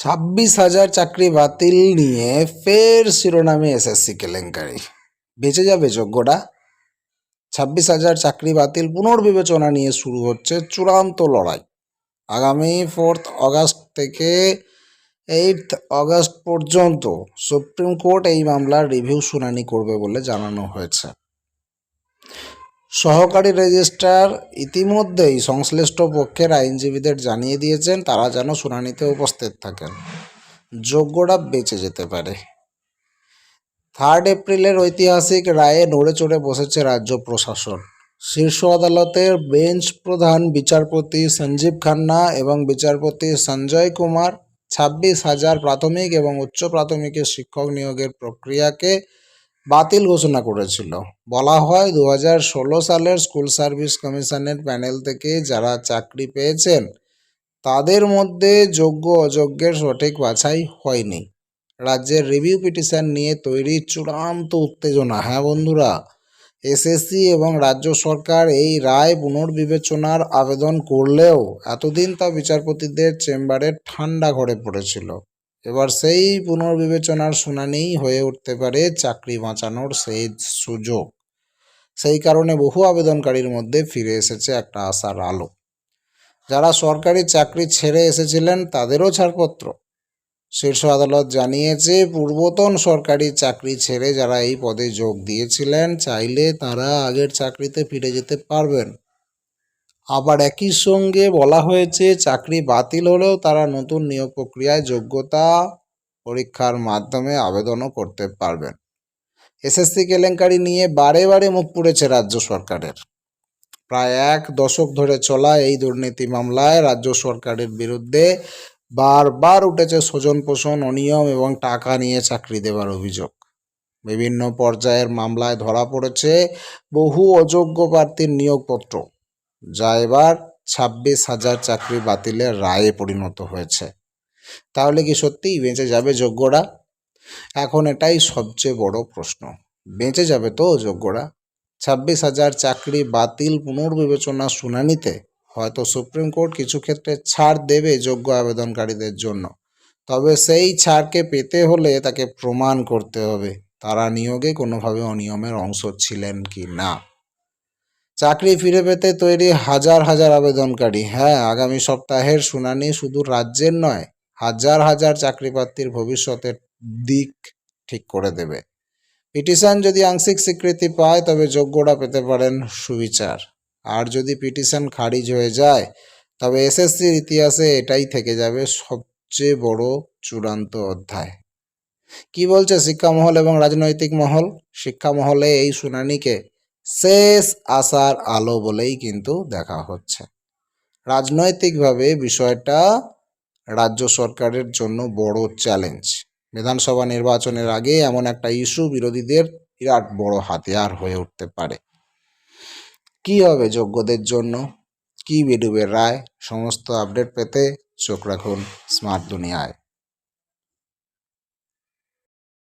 ছাব্বিশ হাজার চাকরি বাতিল নিয়ে ফের শিরোনামে এসএসসি কেলেঙ্কারি। বেঁচে যাবে যোগ্যটা ছাব্বিশ হাজার চাকরি বাতিল পুনর্বিবেচনা নিয়ে শুরু হচ্ছে চূড়ান্ত লড়াই। আগামী ফোর্থ আগস্ট থেকে এইট আগস্ট পর্যন্ত সুপ্রিম কোর্ট এই মামলার রিভিউ শুনানি করবে বলে জানানো হয়েছে। সহকারী রেজিস্ট্রার ইতিমধ্যেই সংশ্লিষ্ট পক্ষের আইনজীবীদের জানিয়ে দিয়েছেন, তারা যেন শুনানিতে উপস্থিত থাকেন। যোগ্যরা বেঁচে যেতে পারে। থার্ড এপ্রিলের ঐতিহাসিক রায়ে নড়ে চড়ে বসেছে রাজ্য প্রশাসন। শীর্ষ আদালতের বেঞ্চ প্রধান বিচারপতি সঞ্জীব খান্না এবং বিচারপতি সঞ্জয় কুমার ছাব্বিশ হাজার প্রাথমিক এবং উচ্চ প্রাথমিকের শিক্ষক নিয়োগের প্রক্রিয়াকে বাতিল ঘোষণা করেছিল। বলা হয় দু সালের স্কুল সার্ভিস কমিশনের প্যানেল থেকে যারা চাকরি পেয়েছেন, তাদের মধ্যে যোগ্য অযোগ্যের সঠিক বাছাই হয়নি। রাজ্যের রিভিউ পিটিশন নিয়ে তৈরি চূড়ান্ত উত্তেজনা। হ্যাঁ বন্ধুরা এসএসসি এবং রাজ্য সরকার এই রায় পুনর্বিবেচনার আবেদন করলেও এতদিন তা বিচারপতিদের চেম্বারে ঠান্ডা ঘরে পড়েছিল। এবার সেই পুনর্বিবেচনার শুনানিই হয়ে উঠতে পারে চাকরি বাঁচানোর সেই সুযোগ। সেই কারণে বহু আবেদনকারীর মধ্যে ফিরে এসেছে একটা আশার আলো। যারা সরকারি চাকরি ছেড়ে এসেছিলেন, তাদেরও ছাড়পত্র। শীর্ষ আদালত জানিয়েছে, পূর্বতন সরকারি চাকরি ছেড়ে যারা এই পদে যোগ দিয়েছিলেন, চাইলে তারা আগের চাকরিতে ফিরে যেতে পারবেন। আবার একই সঙ্গে বলা হয়েছে, চাকরি বাতিল হলেও তারা নতুন নিয়োগ প্রক্রিয়ায় যোগ্যতা পরীক্ষার মাধ্যমে আবেদনও করতে পারবেন। এসএসসি কেলেঙ্কারি নিয়ে বারে বারে মুখ পুড়েছে রাজ্য সরকারের। প্রায় এক দশক ধরে চলা এই দুর্নীতি মামলায় রাজ্য সরকারের বিরুদ্ধে বারবার উঠেছে স্বজন পোষণ অনিয়ম এবং টাকা নিয়ে চাকরি দেওয়ার অভিযোগ। বিভিন্ন পর্যায়ের মামলায় ধরা পড়েছে বহু অযোগ্য প্রার্থীর নিয়োগপত্র। যা এবার ছাব্বিশ হাজার চাকরি বাতিলের রায়ে পরিণত হয়েছে। তাহলে কি সত্যিই বেঁচে যাবে যোগ্যরা? এখন এটাই সবচেয়ে বড় প্রশ্ন। বেঁচে যাবে তো যোগ্যরা? ছাব্বিশ হাজার চাকরি বাতিল পুনর্বিবেচনা শুনানিতে হয়তো সুপ্রিম কোর্ট কিছু ক্ষেত্রে ছাড় দেবে যোগ্য আবেদনকারীদের জন্য। তবে সেই ছাড়কে পেতে হলে তাকে প্রমাণ করতে হবে। তারা নিয়োগে কোনোভাবে অনিয়মের অংশ ছিলেন কি না? চাকরি ফিরে পেতে তৈরি হাজার হাজার আবেদনকারী। হ্যাঁ আগামী সপ্তাহের শুনানি শুধু রাজ্যের নয়, হাজার হাজার চাকরি প্রার্থীর ভবিষ্যতের দিক ঠিক করে দেবে। পিটিশন যদি আংশিক স্বীকৃতি পায়, তবে যোগ্যরা পেতে পারেন সুবিচার। আর যদি পিটিশন খারিজ হয়ে যায়, তবে এসএসসির ইতিহাসে এটাই থেকে যাবে সবচেয়ে বড় চূড়ান্ত অধ্যায়। কি বলছে শিক্ষা মহল এবং রাজনৈতিক মহল? শিক্ষা মহলে এই শুনানিকে শেষ আসার আলো বলেই কিন্তু দেখা হচ্ছে। রাজনৈতিকভাবে বিষয়টা রাজ্য সরকারের জন্য বড় চ্যালেঞ্জ বিধানসভা নির্বাচনের আগে এমন একটা ইস্যু বিরোধীদের বিরাট বড় হাতিয়ার হয়ে উঠতে পারে। কি হবে যোগ্যদের জন্য? কি বেডুবের রায়? সমস্ত আপডেট পেতে চোখ রাখুন স্মার্ট দুনিয়ায়